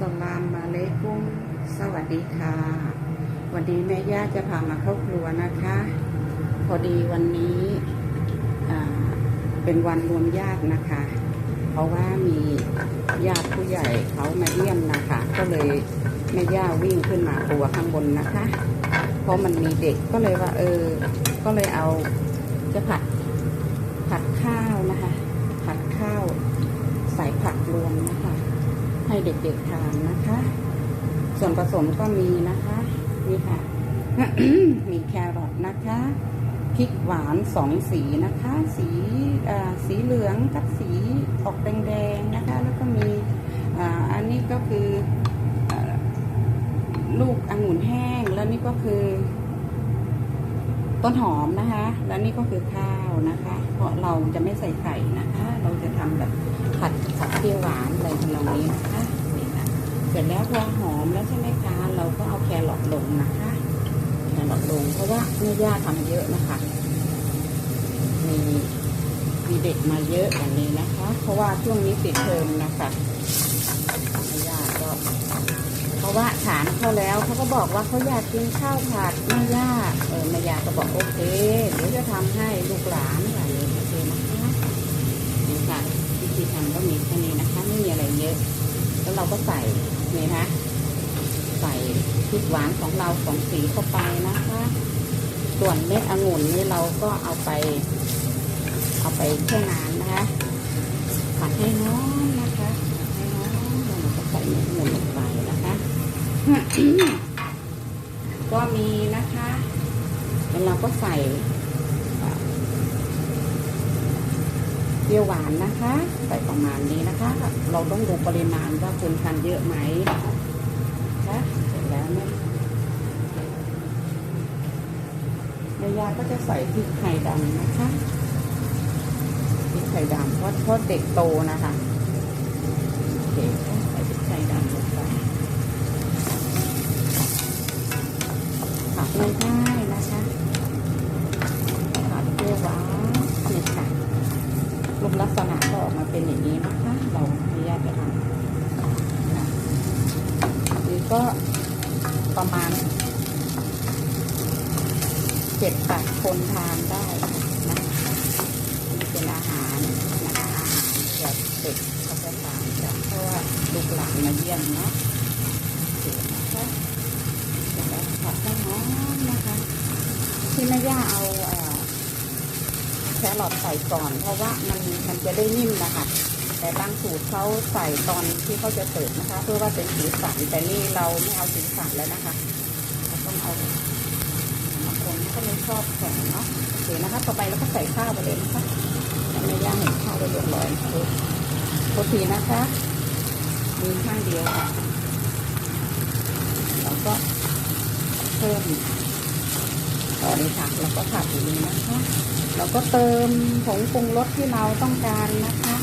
สลามมาเลกุมสวัสดีค่ะ วันนี้แม่ย่าจะพามาเข้าครัวนะคะ พอดีวันนี้เป็นวันรวมญาตินะคะ เพราะว่ามีญาติผู้ใหญ่เขามาเยี่ยมนะคะ ก็เลยแม่ย่าวิ่งขึ้นมาครัวข้างบนนะคะ เพราะมันมีเด็กก็เลยว่า เออ ก็เลยเอาจะผัดผัดข้าวนะคะ ผัดข้าวใส่ผักรวมนะคะ ให้เด็กๆทานนะคะ ส่วนผสมก็มีนะคะนี่ค่ะ มีแครอทนะคะพริกหวานสองสีนะคะ สีสีเหลืองกับสีออกแดงๆนะคะ แล้วก็มีอ,อันนี้ก็คืออลูกองุ่นแห้งแล้วนี่ก็คือ ต้นหอมนะคะ แล้วนี่ก็คือข้าวนะคะ เพราะเราจะไม่ใส่ไข่นะคะ เราจะทำแบบผัดผัดเปรี้ยวหวาน อะไรทำนองนี้นะคะนี่ค่ะเสร็จแล้วพอหอมแล้วใช่ไหมคะ เราก็เอาแครอทลงนะคะแครอทลงเพราะว่าแม่ย่าทำเยอะนะคะ มีมีเด็กมาเยอะอย่างนี้นะคะ เพราะว่าช่วงนี้ปิดเทอมนะคะแม่ย่าก็ เพราะว่าถามเขาแล้วเขาก็บอกว่าเขาอยากกินข้าวผัดแม่ย่าเออแม่ย่าก็บอกโอเคเดี๋ยวจะทำให้ลูกหลานอย่างนี้โอเคนะคะนี่ค่ะวิธีทำก็มีแค่นี้นะคะ ไม่มีอะไรเยอะ แล้วเราก็ใส่นี่นะใส่ พริกหวานของเราสองสีเข้าไปนะคะ ส่วนเม็ดองุ่นนี่เราก็เอาไป เอาไปแช่น้ำนะคะผัดให้น้อนนะคะให้น้อนแล้วเราก็ใส่เม็ดองุ่นลงไปนะคะ ก็มีนะคะแล้วเราก็ใส่เปรี้ยวหวานนะคะ ใส่ประมาณนี้นะคะ เราต้องดูปริมาณว่าคุณทานเยอะไหมนะคะเสร็จแล้วเนี่ยแม่ ยาก็จะใส่พริกไทยดำนะคะพริกไทยดำเพราะเพราะเด็กโตนะคะโอเคใส่พริกไทยดำลงไปผัดง่ายๆนะคะผัดเปรี้ยวหวานนี่ค่ะรูปลักษณะก็ออกมาเป็นอย่างนี้นะคะ เราพยายามจะทำนะนี่ก็ประมาณ เจ็ดแปดคนทานได้นะนี่เป็นอาหารนะคะอาหารแบบเด็กเขาจะทานกันเพราะว่าลูกหลานมาเยี่ยมเนาะโอเคนะคะแล้วผัดให้หอมนะคะ ที่แม่ย่าเอาเอ่อแครอทใส่ก่อน เพราะว่ามันมันจะได้นิ่มนะคะแต่บางสูตรเขาใส่ตอนที่เขาจะเสิร์ฟนะคะ เพื่อว่าเป็นสีสันแต่นี่เราไม่เอาสีสันแล้วนะคะเราต้องเอา ชอบแข็งเนาะโอเคนะคะ ต่อไปเราก็ใส่ข้าวไปเลยนะคะแล้วแม่ย่าเห็นข้าวไปเรียบร้อยนะคะโทษทีนะคะ มีข้างเดียวค่ะเราก็เพิ่มต่อเลยค่ะแล้วก็ผัดอย่างนี้นะคะ เราก็เติมผงปรุงรสที่เราต้องการนะคะ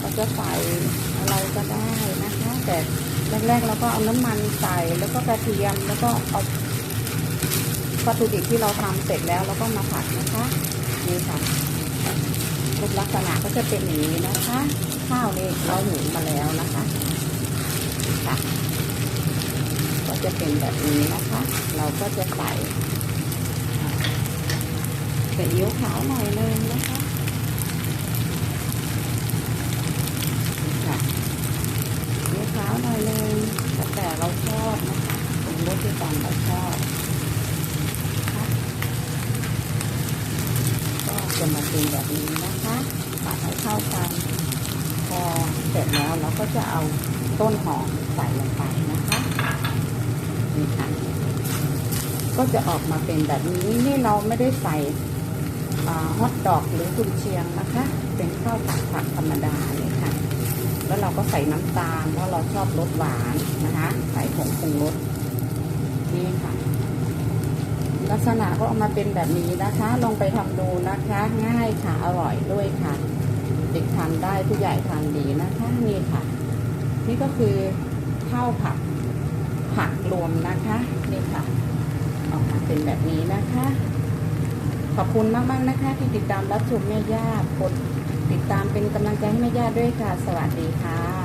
เราจะใส่อะไรก็ได้นะคะ แต่แรกๆเราก็เอาน้ำมันใส่แล้วก็กระเทียมแล้วก็เอา วัตถุดิบที่เราทำเสร็จแล้วเราก็มาผัดนะคะนี่ค่ะรูปลักษณะก็จะเป็นอย่างนี้นะคะ ข้าวนี่เราหุงมาแล้วนะคะค่ะก็จะเป็นแบบนี้นะคะ เราก็จะใส่ซีอิ๊วขาวหน่อยนึงนะคะนี่ค่ะซีอิ๊วขาวหน่อยนึงแล้วแต่เราชอบนะคะปรุงรสที่ตามเราชอบนะคะก็ จะมาเป็นแบบนี้นะคะผัดให้เข้ากัน พอเสร็จแล้วเราก็จะเอาต้นหอมใส่ลงไปนะคะนี่ค่ะก็จะออกมาเป็นแบบนี้นี่เราไม่ได้ใส่ฮอทดอกหรือกุนเชียงนะคะ เป็นข้าวผัดผักธรรมดาเลยค่ะ แล้วเราก็ใส่น้ำตาลเพราะเราชอบรสหวานนะคะ ใส่ผงปรุงรส นี่ค่ะ ลัก ษณะก็ออกมาเป็นแบบนี้นะคะ ลองไปทำดูนะคะ ง่ายค่ะ อร่อยด้วยค่ะ เด็กทานได้ผู้ใหญ่ทานดีนะคะ นี่ค่ะ นี่ก็คือข้าวผัดผักรวมนะคะ นี่ค่ะ ออกมาเป็นแบบนี้นะคะ ขอบคุณมากๆนะคะ ที่ติดตามรับชมแม่ย่ากดติดตามเป็นกำลังใจให้แม่ย่าด้วยค่ะ สวัสดีค่ะ